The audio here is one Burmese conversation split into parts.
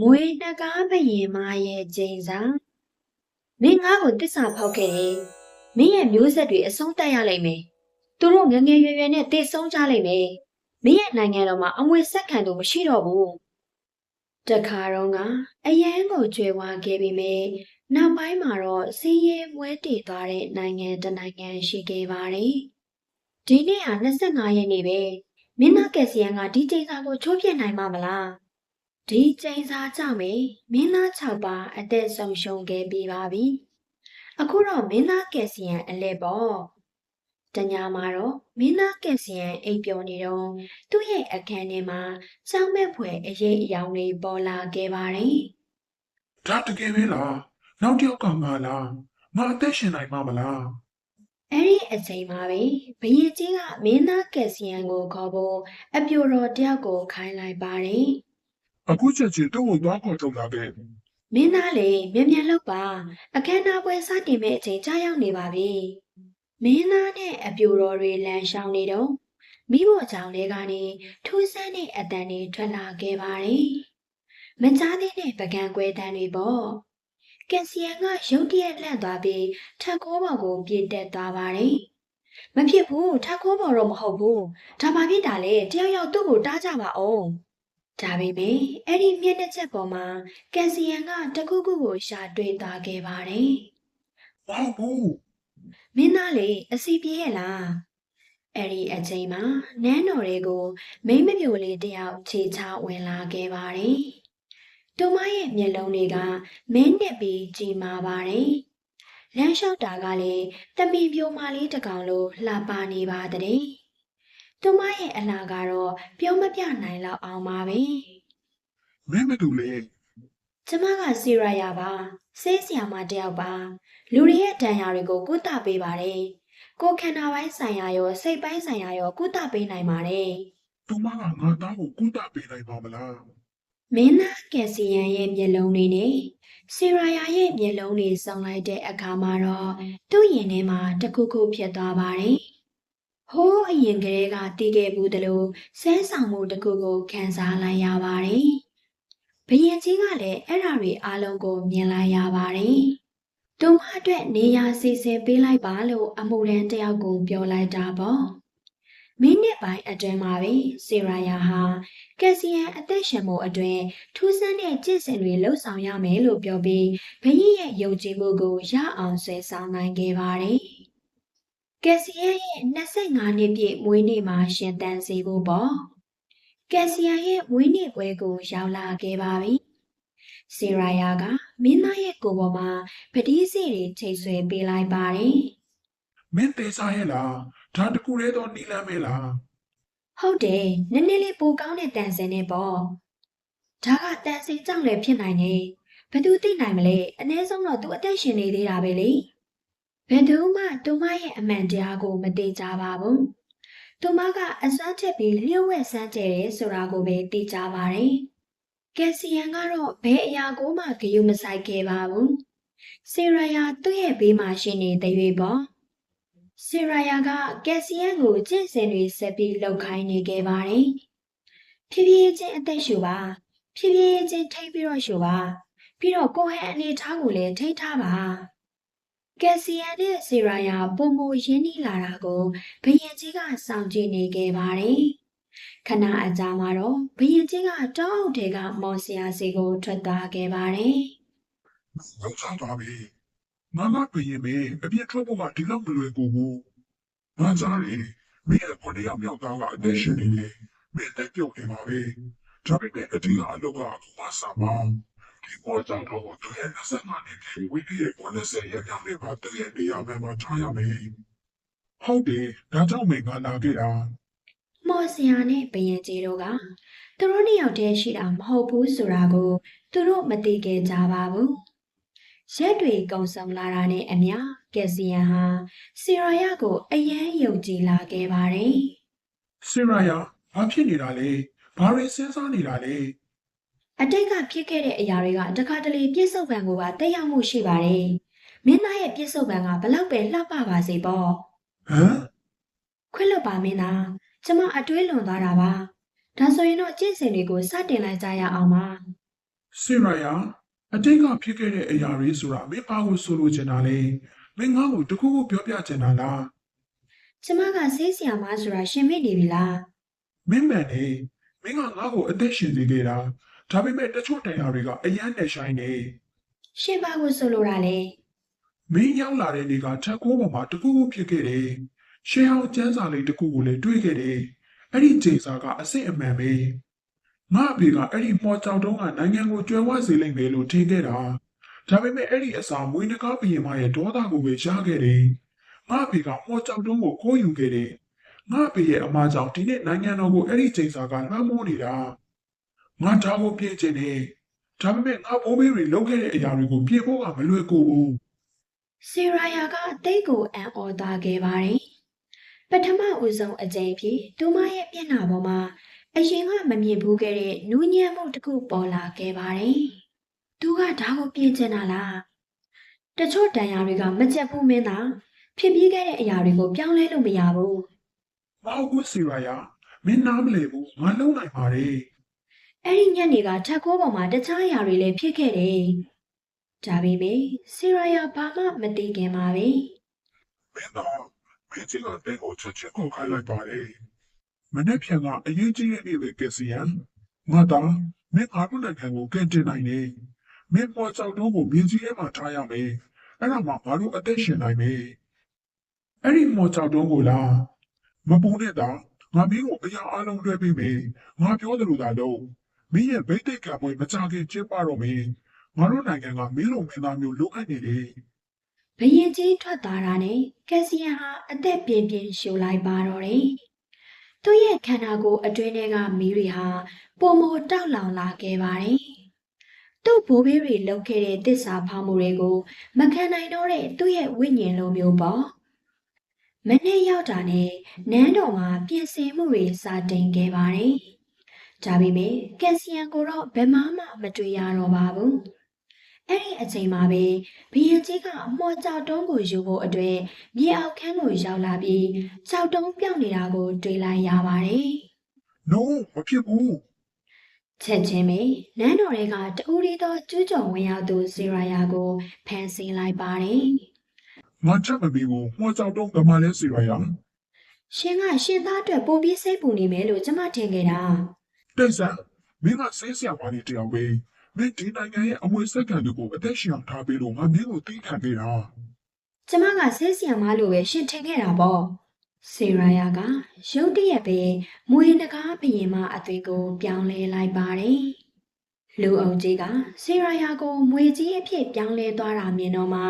မွေနှကားဘရင်မရဲ့ကျိန်စာမင်းငါ့ကိုတစ္ဆာဖောက်ခဲ့တယ်မင်းရဲ့မျိုးဆက်တွေအဆုံးတက်ရလိမ့်မယ်သူတို့ငယ်ငယ်ရွယ်ရွယ်နဲ့တည်ဆုံးကြလိမ့်မယ်မင်းရဲ့နိုင်ငံတော်မှာအမွေဆက်ခံသူမရှိတော့ဘူးတခါတော့ကအရန်ကိုကြွယ်ဝခဲ့ပြီမယ်နောက်ပိုင်းမှာတော့စီးရဲမွဲတည်သွားတဲ့နိုင်ငံတစ်နိုင်ငံရှိခဲ့ပါတယ်ဒီနေ့ဟာ25ရက်နေ့ပဲမင်းသားကက်စီယန်ကဒီကျိန်စာကိုချိုးပြနိုင်မှာမလား ဒီကျိန်စာကြောင့်ပဲမင်းသား6ပါးအသက်ဆုံးရှုံးခဲ့ပြီးပါပြီ။အခုတော့မင်းသားကက်စီယန်အလဲပေါ့။တညာမှာတော့မင်းသားကက်စီယန်အိပ်ပျော်နေတော့သူ့ရဲ့အခန်းထဲမှာစောင်းမဲ့ဖွယ်အရေးအယောင်တွေပေါ်လာခဲ့ပါတယ်ဒါတကယ်ပဲလားနောက်တစ်ယောက်ကငါလားငါအသက်ရှင်နိုင်မှာမလား။အဲ့ဒီအချိန်မှာပဲဘရင်ကြီးကမင်းသားကက်စီယန်ကိုခေါ်ဖို့အပြိုတော်တယောက်ကိုခိုင်းလိုက်ပါတယ် အခုချက်ချင်းတော့ကိုသွားခေါ်ထုတ်လာခဲ့။မင်းသားလေမြန်မြန်လုပ်ပါအခမ်းအနားပွဲစတင်မဲ့အချိန်ကြာရောက်နေပါပြီ။မင်းသားနဲ့အပြိုတော်တွေလမ်းရှောင်နေတော့မိဖို့ကြောင့်လေးကနေထူးဆန်းတဲ့အတန်တွေထွက်လာခဲ့ပါတယ်။မကြားသေးတဲ့ပကံကွဲတန်းတွေပေါ့။ကက်ဆီယန်ကရုတ်တရက်လှန့်သွားပြီးထက်ခိုးပေါ်ကိုပြေးတက်သွားပါတယ်။မဖြစ်ဘူးထက်ခိုးပေါ်တော့မဟုတ်ဘူး။ဒါမှဖြစ်တာလေတယောက်ယောက်သူ့ကိုတားကြပါအောင်။ ဒါပေမဲ့အဲ့ဒီမျက်နှာချက်ပေါ်မှာကက်ဆီယန်ကတခုခုကိုရှာတွေ့သွားခဲ့ပါတယ်။မဟုတ်ဘူးမင်းသားလေအစီပြေးရဲ့လားအဲ့ဒီအချိန်မှာနန်းတော်တွေကိုမိန်းမပြိုလေးတယောက်ခြေချဝင်လာခဲ့ပါတယ်။တူမရဲ့မျက်လုံးတွေကမင်းနဲ့ပြီးကြည်မာပါတယ်။လမ်းလျှောက်တာကလည်းတမီပြိုမာလေးတစ်ကောင်လိုလှပနေပါတဲ့။ တူမရဲ့အလားကတော့ပြောမပြနိုင်လောက်အောင်ပါပဲ။မင်းမတူလေကျမကစီရယာပါဆေးဆရာမတယောက်ပါ လူတွေရဲ့တန်ရာတွေကိုကုသပေးပါတယ်ကိုယ်ခန္ဓာပိုင်းဆိုင်ရာရောစိတ်ပိုင်းဆိုင်ရာရောကုသပေးနိုင်ပါတယ်သူမကငါသားကိုကုသပေးနိုင်ပါမလားမင်းသားကက်စီယန်ရဲ့မျက်လုံးတွေနဲ့စီရယာရဲ့မျက်လုံးတွေစုံလိုက်တဲ့အခါမှာတော့သူ့ရင်ထဲမှာတစ်ခုခုဖြစ်သွားပါတယ် ဟိုးအရင်ကလေးကတည်ခဲ့ဘူးတလို့ဆဲဆောင်မှုတစ်ခုကိုခံစားလိုက်ရပါတယ်ဘရင်ကြီးကလည်းအဲ့ဓာတွေအားလုံးကိုမြင်လိုက်ရပါတယ်။သူမအတွက်နေရာစီစဉ်ပေးလိုက်ပါလို့အမှုရန်တယောက်ကိုပြောလိုက်တာပေါ့။မိနစ်ပိုင်းအတွင်းမှာပဲစေရာယာဟာကက်စီယန်အသက်ရှင်မှုအတွင်းထူးဆန်းတဲ့ကျင့်စဉ်တွေလှုပ်ဆောင်ရမယ်လို့ပြောပြီးဘရင်ရဲ့ယုံကြည်မှုကိုရအောင်ဆွဲဆောင်နိုင်ခဲ့ပါတယ်။ ကက်စီယန်ရဲ့25နှစ်ပြည့်မွေးနေ့မှာရှင်သန်စေဖို့ပေါ့။ကက်ဆီယာရဲ့မွေးနေ့ပွဲကိုရောက်လာခဲ့ပါပြီ။စီရာယာကမင်းသားရဲ့ကိုယ်ပေါ်မှာပတိစီတွေချိတ်ဆွဲပေးလိုက်ပါတယ်မင်းသေးစားရဲ့လားဒါတကူရဲတော့နီလမ်းမဲလား။ဟုတ်တယ်နည်းနည်းလေးပိုကောင်းတဲ့တန်စင်နဲ့ပေါ့။ဒါကတန်စင်ကြောင့်လည်းဖြစ်နိုင်တယ်။ဘယ်သူသိနိုင်မလဲအ ਨੇ ဆုံးတော့သူအသက်ရှင်နေသေးတာပဲလေ။ ဘယ်သူမှသူမရဲ့အမှန်တရားကိုမသိကြပါဘူး။သူမကအစွမ်းချက်ပြီးလျှို့ဝှက်စမ်းကြတယ်ဆိုတာကိုပဲသိကြပါတယ်။ကယ်ဆီယန်ကတော့ဘယ်အရာကိုမှဂရုမစိုက်ခဲ့ပါဘူး။ဆီရာယာသူ့ရဲ့ဘေးမှာရှိနေတဲ့၍ပေါ့။ဆီရာယာကကယ်ဆီယန်ကိုကျင့်စဉ်တွေဆက်ပြီးလှုပ်ခိုင်းနေခဲ့ပါတယ်။ဖြည်းဖြည်းချင်းအသက်ရှူပါ။ဖြည်းဖြည်းချင်းထိပ်ပြီးတော့ရှူပါ။ပြီးတော့ကိုယ်ဟန်အနေထားကိုလည်းထိထားပါ။ ကယ်ဆီယန်နဲ့ဆီရာယာပုံမရင်းနှီးလာတာကိုဘယင်ကြီးကစောင့်ကြည့်နေခဲ့ပါတယ်။ခဏအကြာမှာတော့ဘရင်ကြီးကတောအုပ်ထဲကမော်ဆရာစီကိုထွက်သွားခဲ့ပါတယ်လောက်ချသွားပြီငါမပြရင်မေအပြစ်ထွက်ဖို့ကဒီလောက်မလွယ်ကူဘူးငါကြားတယ်မင်းရဲ့ပေါ်တရားမြောက်သားကအသက်ရှင်နေတယ်မင်းတက်ပြုတ်နေပါပဲဒါပေမဲ့အတီးကအလုပ်ကအခုမှစပါ ဒီပေါ်ကြောင့်တော့သူရဲ့25နှစ်ပြည့်ဝိကိရဲ့90ရက်မြောက်နေ့မှာတည့်ရဲ့နေရာမှာထားရမယ်ဟုတ်တယ်ဒါကြောင့်မင်းကလာခဲ့တာ။မော်ဆရာနဲ့ဘရင်ကြီးတို့ကသူတို့နှစ်ယောက်တည်းရှိတာမဟုတ်ဘူးဆိုတာကိုသူတို့မသိခဲ့ကြပါဘူး။ရက်တွေကုံဆောင်လာတာနဲ့အမျှကက်ဆီယန်ဟာဆီရာယာကိုအယမ်းယုံကြည်လာခဲ့ပါတယ်စင်ရာယာဘာဖြစ်နေတာလဲဘာတွေစဉ်းစားနေတာလဲ။ အတိတ်ကဖြစ်ခဲ့တဲ့အရာတွေကတခါတလေပြစ္ဆုတ်ပံကိုပါတက်ရောက်မှုရှိပါတယ်။မင်းသားရဲ့ပြစ္ဆုတ်ပံကဘလောက်ပဲလှပပါစေပေါ့ဟမ်ခွင့်လွတ်ပါမင်းသားကျမအတွေးလွန်သွားတာပါဒါဆိုရင်တော့ကျင့်စဉ်တွေကိုစတင်လိုက်ကြရအောင်ပါစေရယာအတိတ်ကဖြစ်ခဲ့တဲ့အရာတွေဆိုတာမင်းဘာကိုဆိုလိုချင်တာလဲမင်းငါ့ကိုတခုခုပြောပြချင်တာလားကျမကဆေးဆရာမဆိုတာရှင်မေ့နေပြီလားမင်းမှန်နေမင်းကငါ့ကိုအသက်ရှင်စေခဲ့တာ ဒါပေမဲ့တချို့တရားတွေကအယမ်းနဲ့ဆိုင်နေရှင်ဘာကိုဆိုလိုတာလဲမင်းရောက်လာတဲ့နေ့ကထက်ကိုးပေါ်မှာတခုခုဖြစ်ခဲ့တယ်ရှေးဟောင်းကျန်းစာလေးတစ်ခုကိုလည်းတွေ့ခဲ့တယ်အဲ့ဒီချိန်စာကအစစ်အမှန်ပဲငါအဖေကအဲ့ဒီမော်ကြောင်တုံးကနိုင်ငံကိုကျွဲဝစေလိမ့်မယ်လို့ထင်ခဲ့တာဒါပေမဲ့အဲ့ဒီအစာမွေးနှကားဘုရင်မရဲ့ဒေါသကိုပဲရခဲ့တယ်ငါအဖေကမော်ကြောင်တုံးကိုခိုးယူခဲ့တယ်ငါအဖေရဲ့အမားကြောင့်ဒီနေ့နိုင်ငံတော်ကိုအဲ့ဒီချိန်စာကလွှမ်းမိုးနေတာ ငါဒါကိုပြင်ချင်တယ်ဒါပေမဲ့ငါဘိုးဘေးတွေလုပ်ခဲ့တဲ့အရာတွေကိုပြင်ဖို့ကမလွယ်ကူဘူးစေရာယာကအသိကိုအံ့ဩသားခဲ့ပါတယ်ပထမဦးဆုံးအကြိမ်ဖြစ်သူမရဲ့မျက်နှာပေါ်မှာအရင်ကမမြင်ဘူးခဲ့တဲ့နူးညံ့မှုတစ်ခုပေါ်လာခဲ့ပါတယ်သူကဒါကိုပြင်ချင်တာလားတချို့တန်ရာတွေကမကြက်ဘူးမင်းသားဖြစ်ပြီးခဲ့တဲ့အရာတွေကိုပြောင်းလဲလို့မရဘူးမဟုတ်ဘူးစီရာယာမင်းနားမလည်ဘူးငါလုံနိုင်ပါတယ် အဲ့ဒီညနေကထက်ခိုးပေါ်မှာတခြားအရာတွေလည်းဖြစ်ခဲ့တယ်ဒါပေမဲ့စေရာယာဘာမှမသိခင်ပါပဲမင်းတော့မင်းကြီးကတဲ့ကိုချက်ချက်ကိုခိုင်းလိုက်ပါတယ်မနေ့ပြန်ကအရေးကြီးတဲ့နေ့ပဲကစီယန်ငါတော့မင်းအားလုံးနိုင်ငံကိုကဲတင်နိုင်နေမင်းပေါ်ကြောက်တော့ကိုမြင်းကြီးထဲမှာထားရမယ်အဲ့ဒါမှငါတို့အသက်ရှင်နိုင်မယ်အဲ့ဒီမော်ကြောက်တော့ကိုလားမပူနဲ့တော့ငါမင်းကိုအရာအလုံးလွှဲပေးမယ်ငါပြောတယ်လို့သာလို့ မင်းရဲ့ဗိတ်တိတ်ကပွဲမကြခင်ကျင်းပတော့မယ်ငါတို့နိုင်ငံကမင်းလိုမင်းသားမျိုးလိုအပ်နေတယ်ဘရင်ကြီးထွက်သွားတာနဲ့ကက်စီယန်ဟာအသက်ပြင်းပြင်းရှူလိုက်ပါတော့တယ်။သူ့ရဲ့ခန္ဓာကိုယ်အတွင်းထဲကမီးတွေဟာပုံမတောက်လောင်လာခဲ့ပါတယ်။သူ့ဘိုးဘေးတွေလုပ်ခဲ့တဲ့တစ္ဆာဖောက်မှုတွေကိုမခံနိုင်တော့တဲ့သူ့ရဲ့ဝိညာဉ်လိုမျိုးပေါ့။မနေ့ရောက်တာနဲ့နန်းတော်မှာပြင်ဆင်မှုတွေစတင်ခဲ့ပါတယ်။ ဒါပေမဲ့ကက်စီယန်ကိုတော့ဘယ်မှမှမတွေ့ရတော့ပါဘူး။အဲ့ဒီအချိန်မှာပဲဘီရင်ကြီးကအမော်ကြောက်တုံးကိုယူဖို့အတွက်မြေအောက်ခန်းကိုရောက်လာပြီးကြောက်တုံးပြောင်းနေတာကို တွေ့လိုက်ရပါတယ် no မဖြစ်ဘူး။ချက်ချင်းပဲနန်းတော်တွေကတူရီသောကျူးကျော်ဝင်ရောက်သူဇေရာယာကိုဖမ်းဆီးလိုက်ပါတယ်ငါချက်မပြီးဘူးမှောကြောက်တော့ကမလဲစီရယာ။ရှင်ကရှင်သားအတွက်ပုံပြီးစိတ်ပူနေမယ်လို့ကျမထင်ခဲ့တာ တိတ်ဆန်မင်းကဆေးဆရာပါနေတရားပဲမင်းဒီနိုင်ငံရဲ့အမွေစက္ကန့်တွေကိုအသက်ရှင်အောင်ထားပေးလို့ငါမင်းကိုသိခံခဲ့တာ။ကျမကဆေးဆီယံမလို့ပဲရှင်ထင်ခဲ့တာပေါ့။ဇေရာယာကရုတ်တရက်ပဲမွေနဂါးဘရင်မအသွင်ကို ပြောင်းလဲလိုက်ပါတယ်။လူအုပ်ကြီးကဆေရာယာကိုမွေကြီးအဖြစ်ပြောင်းလဲသွားတာမြင်တော့မှ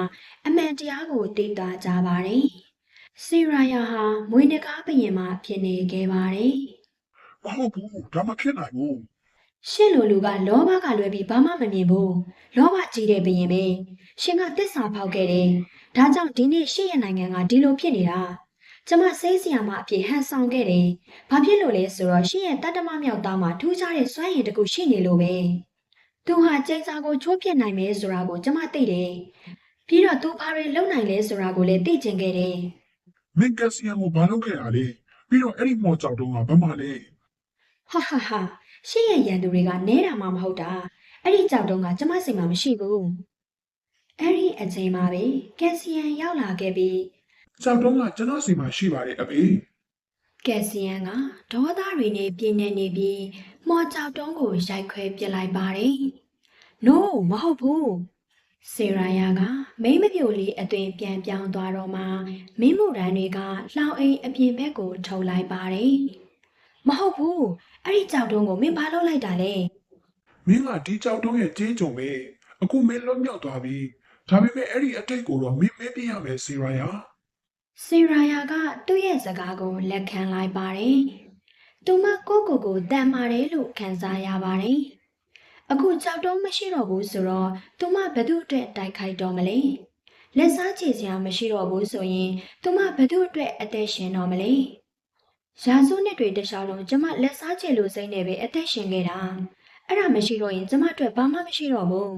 အမှန်တရားကိုသိသွားကြပါတယ်။ဆေရာယာဟာမွေနဂါးဘရင်မှဖြစ်နေခဲ့ပါတယ် မဟုတ်ဘူးဒါမဖြစ်နိုင်ဘူး။ရှင့်လူလူကလောဘကလွယ်ပြီးဘာမှမမြင်ဘူး။လောဘကြီးတဲ့ဘရင်ပဲ။ရှင်ကတစ္ဆာဖောက်ခဲ့တယ်။ဒါကြောင့်ဒီနေ့ရှင့်ရဲ့နိုင်ငံကဒီလိုဖြစ်နေတာ။ကျမစိတ်ဆရာမအဖြစ်ဟန်ဆောင်ခဲ့တယ်။ဘာဖြစ်လို့လဲဆိုတော့ရှင့်ရဲ့တတ္တမမြောက်သားမှာထူးခြားတဲ့စွမ်းရည်တစ်ခုရှိနေလို့ပဲ။သူဟာကျိန်းစာကိုချိုးပြစ်နိုင်မယ်ဆိုတာကိုကျမသိတယ်။ပြီးတော့သူဘာတွေလုပ်နိုင်လဲဆိုတာကိုလည်းသိချင်ခဲ့တယ်မင်းကစီယံကိုဘာလုပ်ခဲ့တာလဲပြီးတော့အဲ့ဒီမှောကြောက်တော့ကဘာမှလဲ။ ဟာဟာဟာရှင့်ရဲ့ရန်သူတွေကနဲတာမှမဟုတ်တာ။အဲ့ဒီကြောက်တုံးကကျမစိတ်မှာမရှိဘူး။အဲ့ဒီအချိန်မှာပဲကက်ဆီယန်ရောက်လာခဲ့ပြီးကြောက်တော့ကကျွန်တော်စီမှာရှိပါတယ်အဖေကက်ဆီယန်ကဒေါသတွေနဲ့ပြင်းနေနေပြီးမော်ကြောက်တုံးကိုရိုက်ခွဲပစ်လိုက်ပါတယ်။ "No မဟုတ်ဘူး။ဆေရာယာကမိမ့်မပြိုလေးအသွင်ပြန်ပြောင်းသွားတော့မှမင်းမို့ရန်တွေကလှောင်အိမ်အပြင်ဘက်ကိုထုတ်လိုက်ပါတယ်။မဟုတ်ဘူး။ အဲ့ဒီကြောက်တုံးကိုမင်းဘာလုပ်လိုက်တာလဲမင်းကဒီကြောက်တော့ရဲ့ကြေးကြုံပဲအခုမင်းလွတ်မြောက်သွားပြီဒါပေမဲ့အဲ့ဒီအတိတ်ကိုတော့မင်းမဲပြရမယ်စီရယာ။ဆေရာယာကသူ့ရဲ့စကားကိုလက်ခံလိုက်ပါတယ်။သူမကိုယ့်ကိုယ်ကိုတန်ပါတယ်လို့ခံစားရပါတယ်။အခုကြောက်တုံးမရှိတော့ဘူးဆိုတော့သူမဘသူ့အတွက်တိုက်ခိုက်တော့မလဲ။လက်စားချေစရာမရှိတော့ဘူးဆိုရင်သူမဘသူ့အတွက်အသက်ရှင်တော့မလဲ။ ရာစုနှစ်တွေတခြားလုံးကျမလက်စားချေလို့စိမ့်နေပဲအသက်ရှင်ခဲ့တာ။အဲ့ဒါမရှိတော့ရင်ကျမအတွက်ဘာမှမရှိတော့ဘူး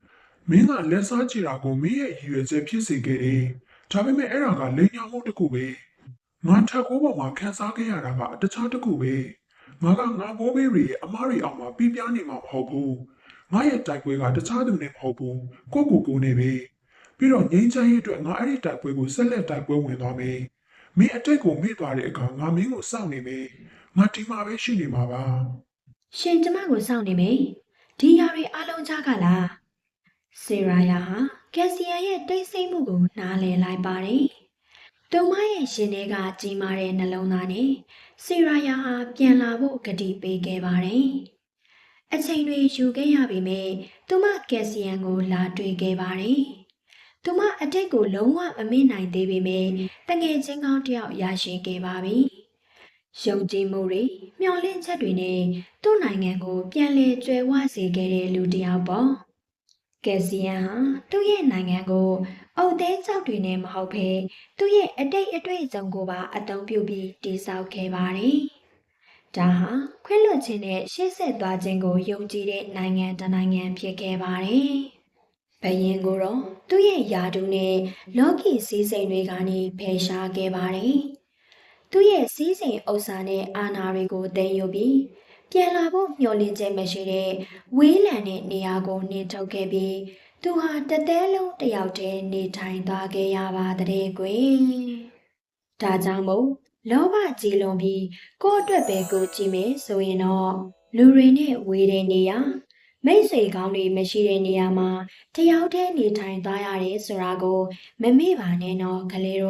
။မင်းကလက်စားချေတာကိုမင်းရဲ့ရည်ရွယ်ချက်ဖြစ်စေခဲ့တယ်ဒါပေမဲ့အဲ့ဒါကလိမ်ညာမှုတစ်ခုပဲငါထက်ကိုပေါ်မှာခန်းစားခဲ့ရတာကတခြားတစ်ခုပဲငါကငါဘိုးဘေးတွေရဲ့အမားတွေအောင်မှာပြပြနေမှာမဟုတ်ဘူးငါရဲ့တိုက်ပွဲကတခြားသူနဲ့မဟုတ်ဘူးကိုယ့်ကိုယ်ကိုယ်နဲ့ပဲပြီးတော့ငိမ့်ချမ်းရေးအတွက်ငါအဲ့ဒီတိုက်ပွဲကိုဆက်လက်တိုက်ပွဲဝင်သွားမယ် မင်းအတိတ်ကိုမေ့သွားတဲ့အခါငါမင်းကိုစောင့်နေမယ်ငါဒီမှာပဲရှိနေမှာပါရှင်ကျမကိုစောင့်နေမေဒီຢာတွေအလုံးချကလားစေရာယာဟာကက်ဆီယန်ရဲ့တိတ်ဆိတ်မှုကိုနားလည်လိုက်ပါတယ်သူမရဲ့ရှင်ထဲကကြီးမားတဲ့နှလုံးသားနဲ့စေရာယာဟာပြန်လာဖို့ကတိပေးခဲ့ပါတယ်အချိန်တွေယူခဲ့ရပေမဲ့သူမကက်ဆီယန်ကိုလာတွေ့ခဲ့ပါတယ် သူမအတိတ်ကိုလုံးဝမမေ့နိုင်သေးပေမဲ့တငယ်ချင်းကောင်းတစ်ယောက်ရရှိခဲ့ပါပြီယုံကြည်မှုတွေမျှော်လင့်ချက်တွေနဲ့သူ့နိုင်ငံကိုပြန်လည်ကျွယ်ဝစေခဲ့တဲ့လူတစ်ယောက်ပေါ့ကယ်ဆီယန်ဟာသူ့ရဲ့နိုင်ငံကိုအုတ်သေးကြောက်တွေနဲ့မဟုတ်ဘဲသူ့ရဲ့အတိတ်အတွေ့အကြုံကိုပါအသုံးပြုပြီးတည်ဆောက်ခဲ့ပါတယ်ဒါဟာခွင့်လွှတ်ခြင်းနဲ့ရှေ့ဆက်သွားခြင်းကိုယုံကြည်တဲ့နိုင်ငံတစ်နိုင်ငံဖြစ်ခဲ့ပါတယ် ဘယင်ကိုတော့သူ့ရဲ့ယာတုနဲ့လောကီစည်းစိမ်တွေကနေဖယ်ရှားခဲ့ပါတယ်သူ့ရဲ့စည်းစိမ်ဥစ္စာနဲ့အာဏာတွေကိုသိမ်းယူပြီးပြန်လာဖို့မျှော်လင့်ချက်မရှိတဲ့ဝေးလံတဲ့နေရာကိုနေထုတ်ခဲ့ပြီးသူဟာတသေးလုံးတစ်ယောက်တည်းနေထိုင်သွားခဲ့ရပါတဲ့ကွယ်။ဒါကြောင့်မို့လောဘကြီးလွန်ပြီးကိုယ့်အတွက်ပဲကိုကြည့်မယ်ဆိုရင်တော့လူတွေနဲ့ဝေးတဲ့နေရာ မိတ်ဆွေကောင်းတွေမရှိတဲ့နေရာမှာတယောက်တည်းနေထိုင်သွားရတယ်ဆိုတာကို မမေ့ပါနဲ့တော့ကလေးတို့